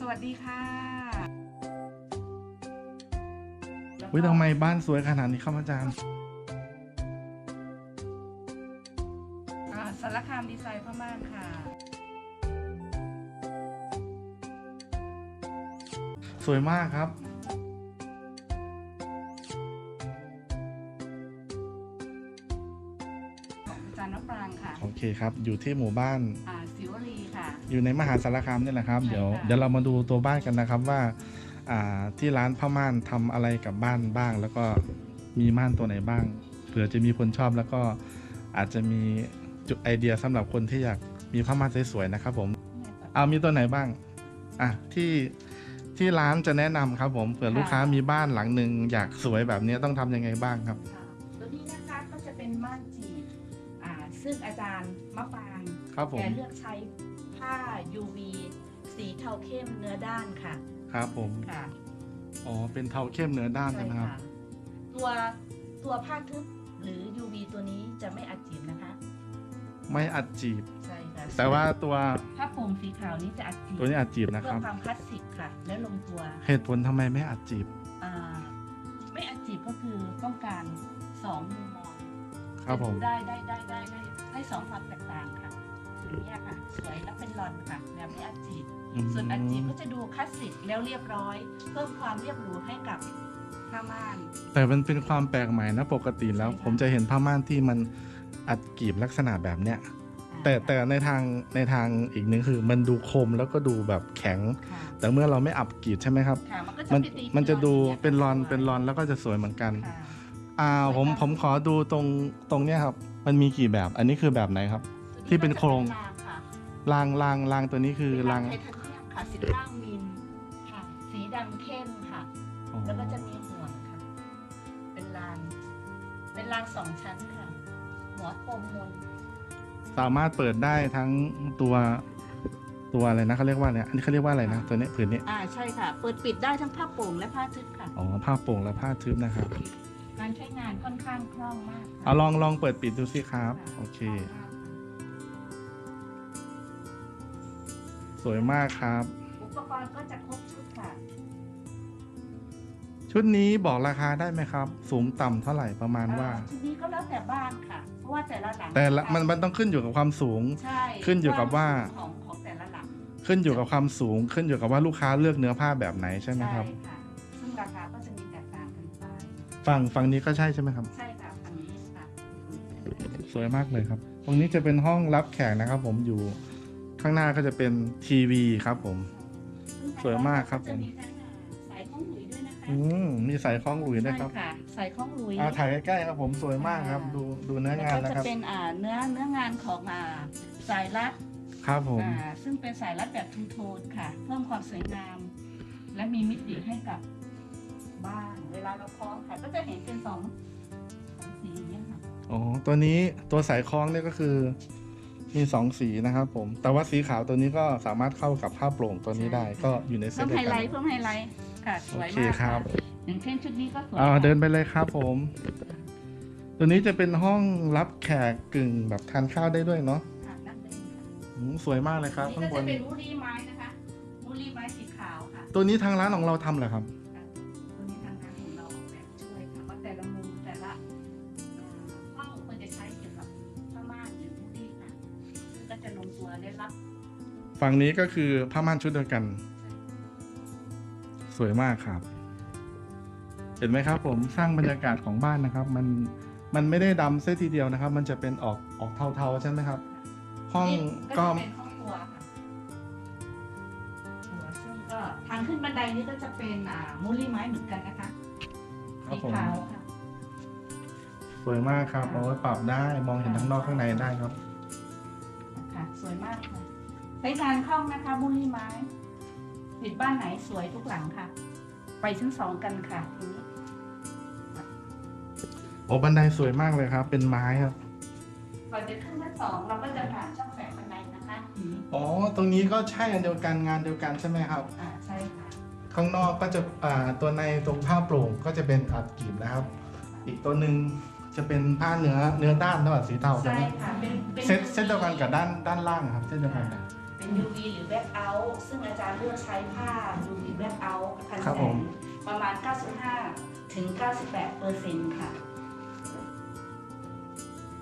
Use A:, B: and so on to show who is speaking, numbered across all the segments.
A: สวัสดีค่ะ
B: วิทำไมบ้านสวยขนาดนี้ครับอาจารย์
A: อ่าสารคามดีไซน์พม่านค่ะ
B: สวยมากครับ
A: ของอาจารย์นปรางค่ะ
B: โอเคครับ อยู่ที่หมู่บ้าน
A: อ่าสิวรีค่ะ
B: อยู่ในมหาสารคามนี่แหละครับ
A: ใช่
B: เดี๋ยว
A: ค่ะ
B: เดี๋ยวเรามาดูตัวบ้านกันนะครับว่าอ่าที่ร้านผ้าม่านทำอะไรกับบ้านบ้าง แล้วก็มีม่านตัวไหนบ้างเผื่อจะมีคนชอบแล้วก็อาจจะมีจุดไอเดียสำหรับคนที่อยากมีผ้าม่านสวยๆนะครับผมเอามีตัวไหนบ้างอะที่ที่ร้านจะแนะนำครับผมเผื่อลูกค้ามีบ้านหลังหนึ่งอยากสวยแบบนี้ต้องทำยังไงบ้างครับ
A: ซึ่งอาจารย์มะปราง
B: ครับผม
A: แกเลือกใช้ผ้า UV สีเทาเข้มเนื้อด้านค่ะ
B: ครับผม
A: ค่ะ
B: อ๋อเป็นเทาเข้มเนื้อด้านใช่ไหมครับ
A: ตัวตัวผ้าทึบหรือ UV ตัวนี้จะไม่อัดจีบนะคะ
B: ไม่อัดจีบ
A: ใช่ค่ะ
B: แต่ว่าตัว
A: ผ้าโปร่งสีขาวนี้จะอัดจีบ
B: ตัวนี้อัดจีบนะค
A: เพื่อ
B: รับ
A: ความคลาสสิกค่ะ และลงตัว
B: เหตุผลทำไมไม่อัดจีบ
A: อ่าไม่อัดจีบก็คือต้องการสองมุมมอง
B: ครับผม
A: จะดูได้ได้ได้ได้ได้ได้สองความแตกต่างค่ะอย่างเนี้ยค่ะ สวยแล้วเป็นรอนค่ะแบบไม่อัดจีบ
B: ม
A: ส่วนอัดจีบก็จะดูคลาสสิกแล้วเรียบร้อย เพิ่มความเรียบหรูให้กับผ้าม่าน
B: แต่มันเป็นความแปลกใหม่นะปกติแล้ว
A: ใช่ค่ะ
B: ผมจะเห็นผ้าม่านที่มันอัดกีบลักษณะแบบเนี้ย
A: อ่า
B: แต่แต่ในทางในทางอีกหนึ่งคือ มันดูคมแล้วก็ดูแบบแข็ง
A: ค่ะ
B: แต่เมื่อเราไม่อับกีบใช่ไหมครับ
A: ค่ะมันก็จะ
B: มัน
A: ไปตี
B: มันจะดู
A: ย่างงี้ย
B: เป็นรอน
A: ค่ะ
B: เป็นรอนแล้วก็จะสวยเหมือนกัน
A: ค่ะ
B: อ่าผม
A: สวยค่ะ
B: ผมขอดูตรงตรงเนี้ยครับ มันมีกี่แบบ อันนี้คือแบบไหนครับ ที่เป็นโครง
A: ตัวนี้ก็จะเป็นรางค่ะ
B: รางรางรางตัวนี้คือ
A: เป็น
B: ราง
A: ไทเทเนียมค่ะ15มิลค่ะ สีดำเข้มค่ะ
B: อ๋อ
A: แล้วก็จะมีห่วงค่ะ เป็นราง เป็นรางสองชั้นค่ะหัวโคมมน
B: สามารถเปิดได้ทั้งตัวตัวอะไรนะเขาเรียกว่าเนี่ยอันนี้เขาเรียกว่าอะไรนะตัวเนี้ยผืนนี้
A: อ่าใช่ค่ะ เปิดปิดได้ทั้งผ้าโป่งและผ้าทึบค่ะ
B: อ๋อผ้าโป่งและผ้าทึบนะครับ
A: การใช้งานค่อนข้างคล่องมากค่ะ
B: เอาลองลองเปิดปิดดูสิครับ
A: ค่ะ
B: โอเค
A: ล่งมากค่ะ
B: สวยมากครับ
A: อุปกรณ์ก็จะครบชุดค่ะ
B: ชุดนี้บอกราคาได้ไหมครับ สูงต่ำเท่าไหร่ประมาณว่า
A: เอ่อทีนี้ก็แล้วแต่บ้านค่ะ เพราะว่าแต่ละหลัง
B: แต่ละมันมันต้องขึ้นอยู่กับความสูง
A: ใช่
B: ขึ้นอยู่กับว่า
A: คมสูงของของแต่ละหลัง
B: ขึ้นอยู่กับความสูง ขึ้นอยู่กับว่าลูกค้าเลือกเนื้อผ้าแบบไหนใช่ไหมครับ
A: ค่ะ
B: ฝั่งฝั่งนี้ก็ใช่ใช่ไหมครับ
A: ใช่ค่ะฝั่งนี้ค่ะ
B: สวยมากเลยครับ ตรงนี้จะเป็นห้องรับแขกนะครับ ผมอยู่ข้างหน้าก็จะเป็นทีวีครับผม สวยมากครับผม
A: จะมีทั้งสายข้องหลุยด้วยนะคะ
B: อืมมีสายคล้องหลุยด้วยครับ
A: ใช่ค่ะ สายข้องหลุย
B: อ่าถ่ายใกล้ๆครับผมสวยมากครับ ดูดูเนื้องาน
A: แล้ว
B: นะ
A: ก็
B: ครับ
A: จะเป็นอ่าเนื้อเนื้องานของอ่าสายรัด
B: ครับผม
A: อ่าซึ่งเป็นสายรัดแบบทูโทนค่ะ เพิ่มความสวยงาม และมีมิติให้กับบ้านเว ลาเราคล้องค่ะ ก็จะเห็นเป็นสองสองสีอย่างเงี้ยค่ะ
B: อ๋อตัวนี้ตัวสายคล้องเนี่ยก็คือ มีสองสีนะครับผม แต่ว่าสีขาวตัวนี้ก็สามารถเข้ากับผ้าโปร่งตัวนี้ได้ก็อยู่ในเซ็
A: เพิ่
B: ต
A: ม
B: เดี
A: ไฮ
B: ยว
A: ไล
B: กัน
A: ท์เพิ่มไฮไลท์ค่ะส
B: โอ
A: วย
B: เค
A: มาก
B: ครั
A: ค่ะ
B: บ
A: อย่างเช่นชุดนี้ก็สวย
B: อ่า
A: ค่ะ
B: เดินไปเลยครับผม ตัวนี้จะเป็นห้องรับแขกกึ่งแบบทานข้าวได้ด้วยเนาะ
A: ค่ะนั่งได้เลยค่ะ
B: อืมสวยมากเลยครับ
A: นี่
B: ข้างบ
A: ก็
B: น
A: จะเป็นมูลี่ไม้นะคะมูลี่ไม้สีขาวค่ะ
B: ตัวนี้ทางร้านของเราทำเหรอค
A: รับ
B: ฝั่งนี้ก็คือผ้าม่านชุดเดียวกัน สวยมากครับ เห็นไหมครับ ผมสร้างบรรยากาศของบ้านนะครับ มันมันไม่ได้ดำเส้ทีเดียวนะครับ มันจะเป็นออกออกเทาๆใช่ไหมครับ ห้อง
A: นี่
B: ก็
A: จะเป็นห้องครัวค่ะครัวซึ่งก็ทางขึ้นบันไดนี้ก็จะเป็นอ่ามูลี่ไม้เหมือนกันนะคะ
B: ครับ
A: สี
B: ผม
A: ขาวค่ะ
B: สวยมากครับเอาไว้ปรับได้มองเห็นทั้งนอกข้างในได้ครับ
A: ค่ะ สวยมากค่ะ ใช้งานคล่องนะคะมูลี่ไม้ติดบ้านไหนสวยทุกหลังค่ะ ไปชั้นสองกันค่ะทีนี้
B: โอ้บันไดสวยมากเลยครับ เป็นไม้ครับ
A: ก่อนจะขึ้นชั้นสองเราก็จะผ่านช่องแฝงบันไดนะคะทีนี้
B: อ๋อตรงนี้ก็ใช่อันเดียวกันงานเดียวกันใช่ไหมครับ
A: อ่าใช่ค่ะ
B: ข้างนอกก็จะอ่าตัวในตรงผ้าโปร่งก็จะเป็นอัดกรีบนะครับ อีกตัวหนึ่งจะเป็นผ้าเนื้อเนื้อด้านนะแบบสีเทาใช่
A: ใช่
B: ไหม
A: ค่ะเป็นป็น
B: เซตเซตเดียวกันกับด้านด้านล่างครับเซตเดียวกัน
A: ค่ะเป็นเป็น UV หรือ back out ซึ่งอาจารย์เลือกใช้ผ้า UV back out กัน
B: ครับ
A: แส
B: ผ
A: ง
B: ม
A: ประมาณ 95 ถึง 98เปอร์เซ็นต์ค่ะ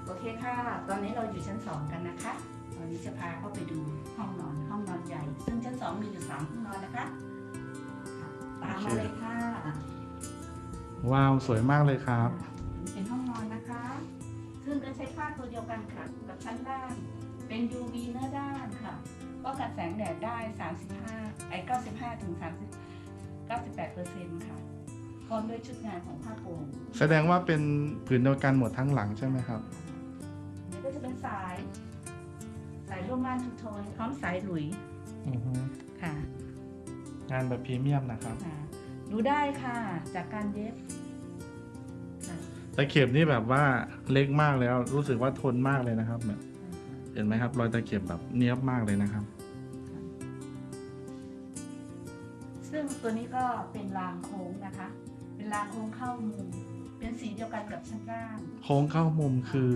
A: โอเคค่ะ ตอนนี้เราอยู่ชั้น 2 กันนะคะ ตอนนี้จะพาเข้าไปดูห้องนอน ห้องนอนใหญ่ ซึ่งชั้น 2 มีอยู่3ห้องนอนนะคะค่ะตามมาเลยค่ะ
B: ว้าว สวยมากเลยครับ
A: เป็นห้องนอนนะคะ ซึ่งก็ใช้ผ้าตัวเดียวกันค่ะ กับชั้นล่าง เป็น UV เนื้อด้านค่ะ ป้องกันแสงแดดได้ 35 ไอ้ 95 ถึง 30 98เปอร์เซ็นต์ค่ะ พร้อมด้วยชุดงานของผ้าโปร่ง
B: แสดงว่าเป็นผืนเดียวกันหมดทั้งหลังใช่ไหมครับ
A: นี่ก็จะเป็นสาย สายร่วมม่านทุกโทนพร้อมสายหลุย
B: อือฮึ
A: ค่ะ
B: งานแบบพรีเมียมนะครับ
A: ค่ะ ดูได้ค่ะ จากการเย็บค่ะ
B: ตะเข็บนี่แบบว่าเล็กมากแล้ว รู้สึกว่าทนมากเลยนะครับแบบเห็นไหมครับ รอยตะเข็บแบบเนียบมากเลยนะครับ
A: ซึ่งตัวนี้ก็เป็นรางโค้งนะคะ เป็นรางโค้งเข้ามุม เป็นสีเดียวกันกับชั้นล่าง
B: โค้งเข้ามุมคือ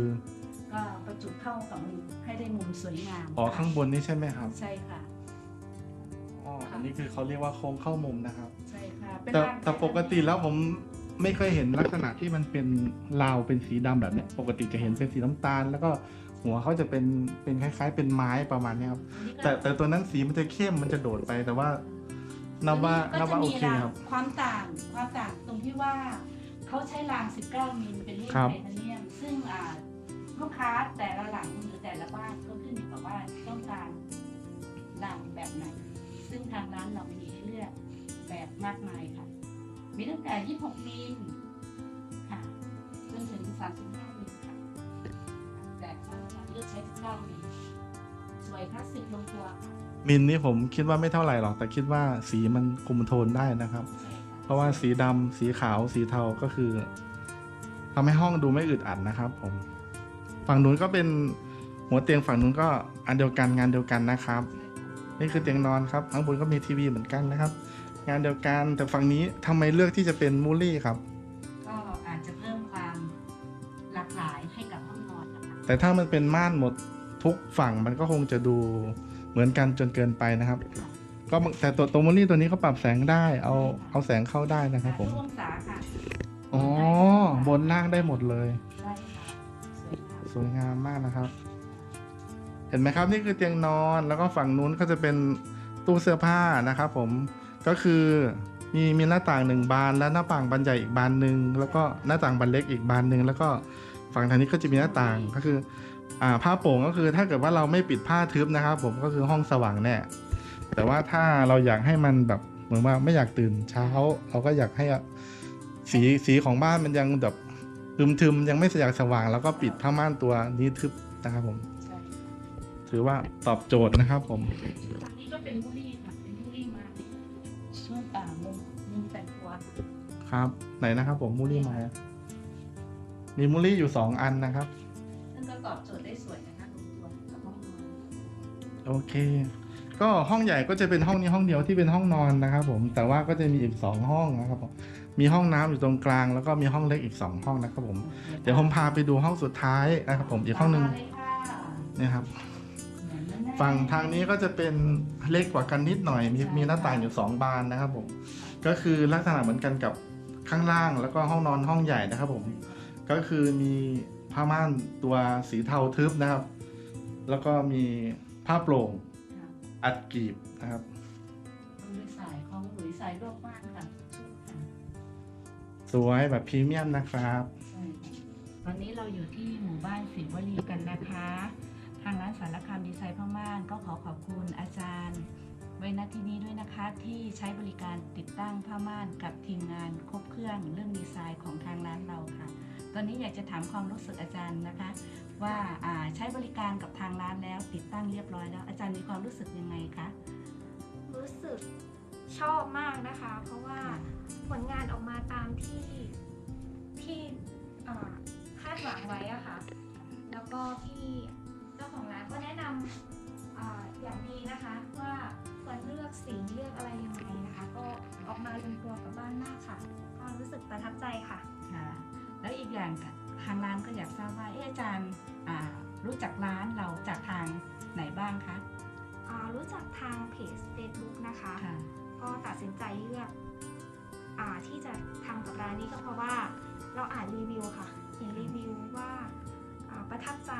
A: ก็ประจุเข้ากับมุมให้ได้มุมสวยงาม
B: อ๋อข้างบนนี่ใช่ไหมครับ
A: ใช่ค่ะ
B: อ๋ออันนี้คือเขาเรียกว่าโค้งเข้ามุมนะครับ
A: ใช่ค่ะเป็น
B: แต่
A: ราง
B: แต่ปกติแล้วผมไม่เคยเห็นลักษณะที่มันเป็นราวเป็นสีดำแบบเนี้ยปกติจะเห็นเป็นสีน้ำตาล แล้วก็หัวเขาจะเป็นเป็นคล้าย ๆ เป็นไม้ประมาณเนี้ยครับ
A: อันนี้ก็
B: แต่แต่ตัวนั้นสีมันจะเข้มมันจะโดดไปแต่ว่า นับว่านับว่าโอเคครับ
A: ความต่างความต่างตรงที่ว่าเขาใช้ราง 19 มิลเป็นเรื่อง
B: ครับ
A: ไทเทเนียม ซึ่งอ่าลูกค้าแต่ละหลังหรือแต่ละบ้านก็ขึ้นอยู่กับว่าต้องการรางแบบไหน ซึ่งทางร้านเรามีให้เลือกแบบมากมายค่ะ มีตั้งแต่ 26 มิลค่ะจนถึง 35 มิลค่ะแต่เราเลือกใช้ 19 มิลสวยคลาสสิกลงตัวค่ะ
B: มินนี่ผมคิดว่าไม่เท่าไหร่หรอก แต่คิดว่าสีมันคุมโทนได้นะครับ
A: ใช่ค่ะ
B: เพราะว่าสีดำสีขาวสีเทาก็คือทำให้ห้องดูไม่อึดอัดนะครับ ผม ฝั่งนู้นก็เป็นหัวเตียงฝั่งนู้นก็อันเดียวกันงานเดียวกันนะครับ นี่คือเตียงนอนครับข้างบนก็มีทีวีเหมือนกันนะครับ งานเดียวกันแต่ฝั่งนี้ทำไมเลือกที่จะเป็นมูลลี่ครับ
A: ก็อาจจะเพิ่มความหลากหลายให้กับห้องนอนนะคะ
B: แต่ถ้ามันเป็นม่านหมดทุกฝั่งมันก็คงจะดู เหมือนกันจนเกินไปนะครับ ก็บางแต่ตัวตัวมูลลี่ตัวนี้เขาปรับแสงได้ เอาเอาแสงเข้าได้นะครับผม
A: ทุกองศาค่ะ
B: อ๋อบนล่างได้หมดเลย
A: ได้ค่ะสวยค่ะ
B: สวยงามมากนะครับ เห็นไหมครับนี่คือเตียงนอนแล้วก็ฝั่งนู้นก็จะเป็นตู้เสื้อผ้านะครับผมก็คือมีมีหน้าต่างหนึ่งบานและหน้าต่างบานใหญ่อีกบานหนึ่งแล้วก็หน้าต่างบานเล็กอีกบานหนึ่งแล้วก็ฝั่งทางนี้ก็จะมีหน้าต่างก็คือ อ่าผ้าโป่งก็คือถ้าเกิดว่าเราไม่ปิดผ้าทึบนะครับ ผมก็คือห้องสว่างแน่แต่ว่าถ้าเราอยากให้มันแบบเหมือนว่าไม่อยากตื่นเช้า เราก็อยากให้สีสีของบ้านมันยังแบบทึมๆยังไม่สยากสว่าง แล้วก็ปิดผ้าม่านตัวนี้ทึบนะครับผม
A: ใช่
B: ถือว่าตอบโจทย์นะครับผม
A: ทางนี้ก็เป็นบุรี่ค่ะเป็นบุรี่มาในช่วงอ่ามุมมุมแต่งตัว
B: ครับ ไหนนะครับผมมูลี่มามีมูลี่อยู่สองอันนะครับ
A: ซึ่งก็ ตอบโจทย์ได้สวยนะคะลงตัวกับห้องนอน
B: โอเค ก็ห้องใหญ่ก็จะเป็นห้องนี้ห้องเดียวที่เป็นห้องนอนนะครับผมแต่ว่าก็จะมีอีกสองห้องนะครับผมมีห้องน้ำอยู่ตรงกลาง แล้วก็มีห้องเล็กอีกสองห้องนะครับผมเดี๋ยวผมพาไปดูห้องสุดท้ายนะครับผมอีกห้องหนึ่ง
A: ตามมาเลยค่ะ
B: เนี่ยครับ
A: เหมือนแน่ๆ
B: ฝั่งทางนี้ก็จะเป็นเล็กกว่ากันนิดหน่อย มีมีหน้าต่างอยู่สองบานนะครับผม ก็คือลักษณะเหมือนกันกับข้างล่างแล้วก็ห้องนอนห้องใหญ่นะครับผม ก็คือมี ผ้าม่านตัวสีเทาทึบนะครับ แล้วก็มีผ้าโปร่ง
A: ค่ะ
B: อัดกรีบนะครับ
A: ตรงด้วยสายของหลุยสายโลกมากค่ะชุดค่ะ
B: สวยแบบพรีเมียมนะครับ
A: ใช่ค่ะตอนนี้เราอยู่ที่หมู่บ้านศิวลีกันนะคะ ทางร้านสารคามดีไซน์พม่านก็ขอขอบคุณอาจารย์ไว้ณที่นี้ด้วยนะคะที่ใช้บริการติดตั้งผ้าม่านกับทีมงานครบเครื่องเรื่องดีไซน์ของทางร้านเราค่ะ ตอนนี้อยากจะถามความรู้สึกอาจารย์นะคะ ว่าใช้บริการกับทางร้านแล้วติดตั้งเรียบร้อยแล้ว อาจารย์มีความรู้สึกยังไงคะ
C: รู้สึกชอบมากนะคะ เพราะว่าผลงานออกมาตามที่ที่คาดหวังไว้อะค่ะ แล้วก็พี่เจ้าของร้านก็แนะนำออย่างดีนะคะ ว่าควรเลือกสีเลือกอะไรยังไงนะคะ ก็ออกมาลงตัวกับบ้านมากค่ะก็รู้สึกประทับใจค่ะ
A: แล้วอีกอย่างทางร้านก็อยากทราบว่าเอออาจารย์รู้จักร้านเราจากทางไหนบ้างคะ
C: รู้จักทางเพจ Facebook นะคะ
A: คะ
C: ก็ตัดสินใจเลือกอที่จะทำกับร้านนี้ก็เพราะว่าเราอ่านรีวิวค่ะเห็นรีวิวว่าประทับใจ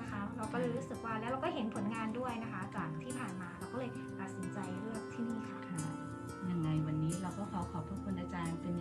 C: นะคะ เราก็เลยรู้สึกว่าแล้วเราก็เห็นผลงานด้วยนะคะ จากที่ผ่านมาเราก็เลยตัดสินใจเลือกที่นี่ค่ะ
A: ยังไงวันนี้เราก็ขอขอบพระคุณอาจารย์เป็น